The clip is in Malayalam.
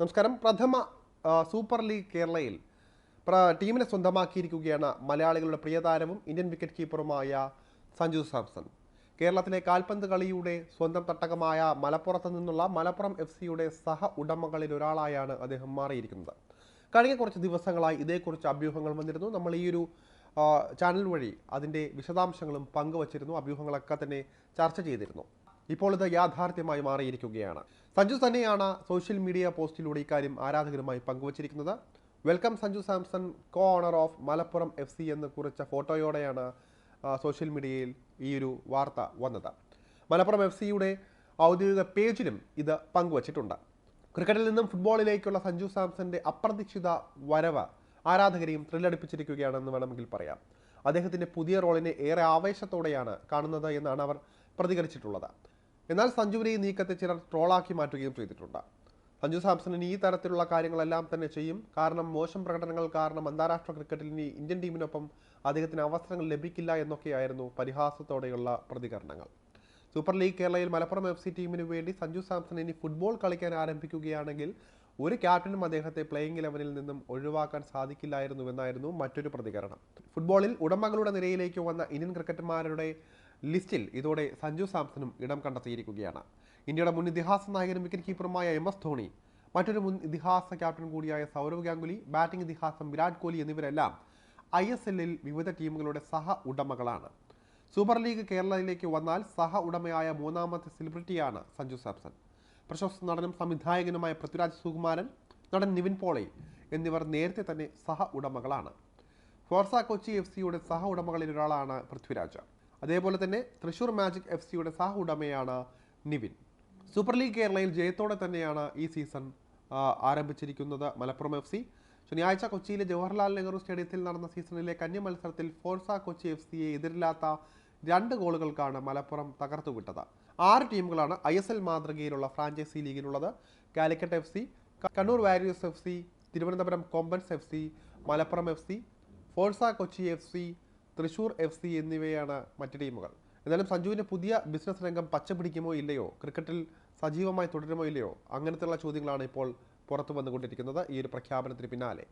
നമസ്കാരം. പ്രഥമ സൂപ്പർ ലീഗ് കേരളയിൽ ടീമിനെ സ്വന്തമാക്കിയിരിക്കുകയാണ് മലയാളികളുടെ പ്രിയതാരവും ഇന്ത്യൻ വിക്കറ്റ് കീപ്പറുമായ സഞ്ജു സാംസൺ. കേരളത്തിലെ കാൽപന്ത് കളിയുടെ സ്വന്തം തട്ടകമായ മലപ്പുറത്ത് നിന്നുള്ള മലപ്പുറം എഫ് സിയുടെ സഹ ഉടമകളിൽ ഒരാളായാണ് അദ്ദേഹം മാറിയിരിക്കുന്നത്. കഴിഞ്ഞ കുറച്ച് ദിവസങ്ങളായി ഇതേക്കുറിച്ച് അഭ്യൂഹങ്ങൾ വന്നിരുന്നു. നമ്മൾ ഈ ഒരു ചാനൽ വഴി അതിന്റെ വിശദാംശങ്ങളും പങ്കുവച്ചിരുന്നു. അഭ്യൂഹങ്ങളൊക്കെ തന്നെ ചർച്ച ചെയ്തിരുന്നു. ഇപ്പോൾ ഇത് യാഥാർത്ഥ്യമായി മാറിയിരിക്കുകയാണ്. സഞ്ജു തന്നെയാണ് സോഷ്യൽ മീഡിയ പോസ്റ്റിലൂടെ ഇക്കാര്യം ആരാധകരുമായി പങ്കുവച്ചിരിക്കുന്നത്. Welcome Sanju Samson co owner of Malappuram F C എന്ന് കുറിച്ച ഫോട്ടോയോടെയാണ് സോഷ്യൽ മീഡിയയിൽ ഈ ഒരു വാർത്ത വന്നത്. മലപ്പുറം എഫ് സിയുടെ ഔദ്യോഗിക പേജിലും ഇത് പങ്കുവച്ചിട്ടുണ്ട്. ക്രിക്കറ്റിൽ നിന്നും ഫുട്ബോളിലേക്കുള്ള സഞ്ജു സാംസന്റെ അപ്രതീക്ഷിത വരവ് ആരാധകരെയും ത്രില്ലടിപ്പിച്ചിരിക്കുകയാണെന്ന് വേണമെങ്കിൽ പറയാം. അദ്ദേഹത്തിന്റെ പുതിയ റോളിനെ ഏറെ ആവേശത്തോടെയാണ് കാണുന്നത് എന്നാണ് അവർ പ്രതികരിച്ചിട്ടുള്ളത്. എന്നാൽ സഞ്ജുവിനെ ഈ നീക്കത്തെ ചിലർ ട്രോളാക്കി മാറ്റുകയും ചെയ്തിട്ടുണ്ട്. സഞ്ജു സാംസണിന് ഈ തരത്തിലുള്ള കാര്യങ്ങളെല്ലാം തന്നെ ചെയ്യും. കാരണം മോശം പ്രകടനങ്ങൾ കാരണം അന്താരാഷ്ട്ര ക്രിക്കറ്റിൽ ഇനി ഇന്ത്യൻ ടീമിനൊപ്പം അദ്ദേഹത്തിന് അവസരങ്ങൾ ലഭിക്കില്ല എന്നൊക്കെയായിരുന്നു പരിഹാസത്തോടെയുള്ള പ്രതികരണങ്ങൾ. സൂപ്പർ ലീഗ് കേരളയിൽ മലപ്പുറം എഫ് സി ടീമിന് വേണ്ടി സഞ്ജു സാംസൺ ഇനി ഫുട്ബോൾ കളിക്കാൻ ആരംഭിക്കുകയാണെങ്കിൽ ഒരു ക്യാപ്റ്റനും അദ്ദേഹത്തെ പ്ലേയിങ് ഇലവനിൽ നിന്നും ഒഴിവാക്കാൻ സാധിക്കില്ലായിരുന്നുവെന്നായിരുന്നു മറ്റൊരു പ്രതികരണം. ഫുട്ബോളിൽ ഉടമകളുടെ നിരയിലേക്ക് വന്ന ഇന്ത്യൻ ക്രിക്കറ്റർമാരുടെ ലിസ്റ്റിൽ ഇതോടെ സഞ്ജു സാംസണും ഇടം കണ്ടെത്തിയിരിക്കുകയാണ്. ഇന്ത്യയുടെ മുൻ ഇതിഹാസ നായകനും വിക്കറ്റ് കീപ്പറുമായ എം എസ് ധോണി മറ്റൊരു മുൻ ഇതിഹാസ ക്യാപ്റ്റൻ കൂടിയായ സൗരവ് ഗാംഗുലി ബാറ്റിംഗ് ഇതിഹാസം വിരാട് കോഹ്ലി എന്നിവരെല്ലാം ഐ എസ് എല്ലിൽ വിവിധ ടീമുകളുടെ സഹ ഉടമകളാണ്. സൂപ്പർ ലീഗ് കേരളയിലേക്ക് വന്നാൽ സഹ ഉടമയായ മൂന്നാമത്തെ സെലിബ്രിറ്റിയാണ് സഞ്ജു സാംസൺ. പ്രശസ്ത നടനും സംവിധായകനുമായ പൃഥ്വിരാജ് സുകുമാരൻ നടൻ നിവിൻ പോളി എന്നിവർ നേരത്തെ തന്നെ സഹ ഉടമകളാണ്. ഫോർസ കൊച്ചി എഫ് സിയുടെ സഹ ഉടമകളിൽ ഒരാളാണ് പൃഥ്വിരാജ്. അതേപോലെ തന്നെ തൃശൂർ മാജിക് എഫ് സിയുടെ സാഹ ഉടമയാണ് നിവിൻ. സൂപ്പർ ലീഗ് കേരളയിൽ ജയത്തോടെ തന്നെയാണ് ഈ സീസൺ ആരംഭിച്ചിരിക്കുന്നത് മലപ്പുറം എഫ് സി. ശനിയാഴ്ച കൊച്ചിയിലെ ജവഹർലാൽ നെഹ്റു സ്റ്റേഡിയത്തിൽ നടന്ന സീസണിലെ കന്നി മത്സരത്തിൽ ഫോർസ കൊച്ചി എഫ് സിയെ എതിരില്ലാത്ത രണ്ട് ഗോളുകൾക്കാണ് മലപ്പുറം തകർത്തുവിട്ടത്. ആറ് ടീമുകളാണ് ഐ എസ് എൽ മാതൃകയിലുള്ള franchise ലീഗിലുള്ളത്. Calicut F C Kannur warriors F C Thiruvananthapuram Kombans F C Malappuram F C Forca Kochi F C Thrissur F C എന്നിവയാണ് മറ്റ് ടീമുകൾ. എന്നാലും സഞ്ജുവിന്റെ പുതിയ ബിസിനസ് രംഗം പച്ചപിടിക്കുമോ ഇല്ലയോ? ക്രിക്കറ്റിൽ സജീവമായി തുടരുമോ ഇല്ലയോ? അങ്ങനത്തെയുള്ള ചോദ്യങ്ങളാണ് ഇപ്പോൾ പുറത്തു വന്നുകൊണ്ടിരിക്കുന്നത് ഈ ഒരു പ്രഖ്യാപനത്തിന് പിന്നാലെ.